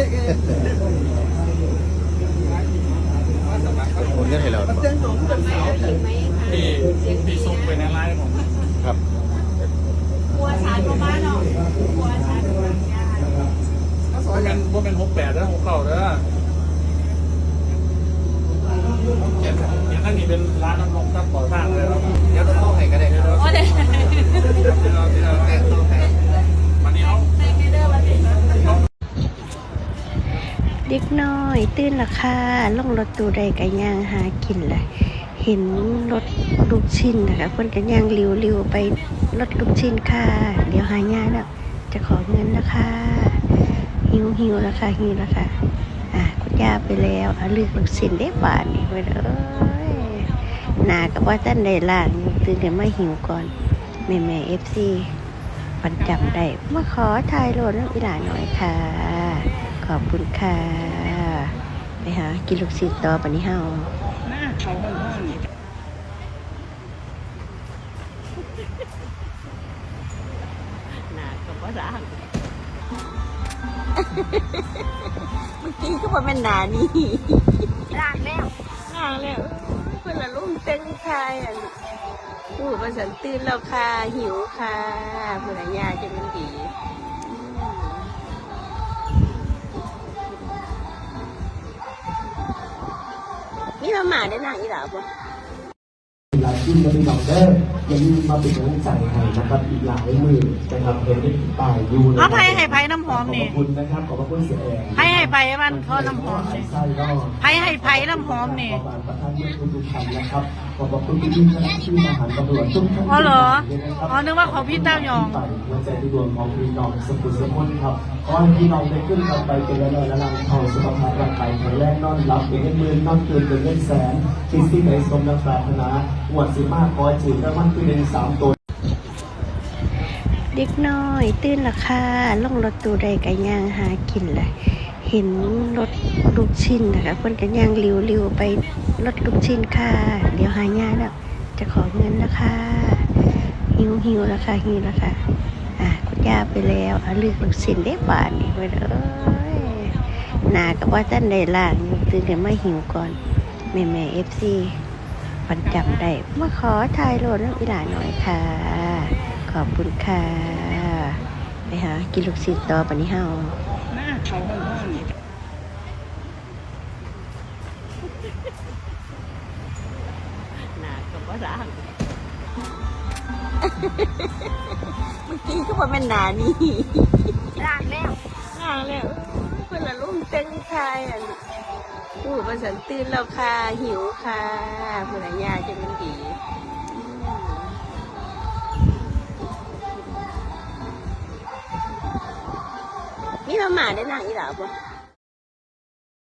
ด็กเคนเงินให้เราแจ้งตัวผู้เป็นสาวมีมีซุกไปในไลน์ผมครับกลัวชานบ้านเนาะกลัวชานบ้านยะก็สอนกันว่าเป็นหกแปดแล้วหกเก่าแล้ว เด็กน้อย ตื่นละค่ะล่องรถตู้ใดกะย่างหากินละเห็นรถลูกชิ้นนะคะเพิ่นกะย่างริวริวๆไปรถลูกชิ้นค่ะ เดี๋ยวหายาแล้วจะขอเงินนะคะหิวหิวแล้วค่ะหิวแล้วค่ะอะคุณย่าไปแล้วอะลืกลูกชิ้นได้บาทนี่ไปเลยหนากับว่าท่านได้ล่างตื่นกันมาหิวก่อนแม่แม่เอฟซีปันจำได้มาขอถ่ายรถน้องอีหลาหน่อยค่ะ ขอบคุณค่ะ ไปหากินลูกศิษย์ต่อปะนี้เฮาหน้าเขาห้องห้องหนากับว่าร่างเมื่อกี้ก็ว่าเป็นหนานี่ลากแล้วหนาแล้วเพื่อนละลุ่มเต้นคายอะพูดภาษาตื่นแล้วค่ะหิวค่ะเพื่อนละยาจะมันดี อืมนี่มาหมาได้ หนังอีหลาปะหลายที่จะมีดอกเดอร์อย่าลืมมาเป็นกำลังใจให้นะครับอีกหลายหมื่นนะครับเห็นได้ป้ายอยู่นะครัเอาไผ่ให้ไผ่น้ำหอมนี่ขอบคุณนะครับขอบพระคุณเสียแอร์ไผ่ให้ไผ่มันเขาน้ำหอมนี่ไส้ก็ไผ่ให้ไผ่น้ำหอมนี่ ขอบคุณประธานเมืองทุกท่านนะครับขอบพระคุณพี่ๆคณะที่ทหารตำรวจทุกท่านอ๋อเหรอด้วยะครับอ๋อนึกว่าของพี่เต้ายองไปหัวใจที่ดวงของพี่น้องสมุทรสาครครับขอให้พี่น้องได้ขึ้นกลับไปเป็นระดับระดับเขาสุขภาพร่างกายแข็งแรงนอนหลับเป็นเงินหมื่นนอนตื่นเป็นเงินแสนคิดที่ไหนสมดังปรารถนา หวดสิมากขอจืดรางวัลที่หนึ่งสามตัว เด็กน้อย ตื่นละค่ะล่องรถตู้ใดกะย่างหากินเละเห็นรถลูกชิ้นนะคะเพิ่นกะย่างริวริวๆไปรถลูกชิ้นค่ะ เดี๋ยวหายาแล้วจะขอเงินนะคะหิวหิวแล้วค่ะหิวแล้วค่ะอะคุณย่าไปแล้วอะเลือกลูกชิ้นได้บาทนี่ไปเลยหนากับว่าท่านได้ล่างตื่นกันมาหิวก่อนแม่แม่เอฟซี ปันจำได้มาขอถ่ายรถน้องอีหลาหน่อยค่ะ ขอบคุณค่ะ ไปหากินลูกศิษย์ต่อปะนี้เฮาหน้าเขาห้องห้องนี่หนากับว่าร่างเมื่อกี้ก็ว่าเป็นหนานี่ลากแล้วหนาแล้วเพื่อนละลุ่มเต้นคายอะพูดภาษาตื่นแล้วค่ะหิวค่ะ นี่มาหมาได้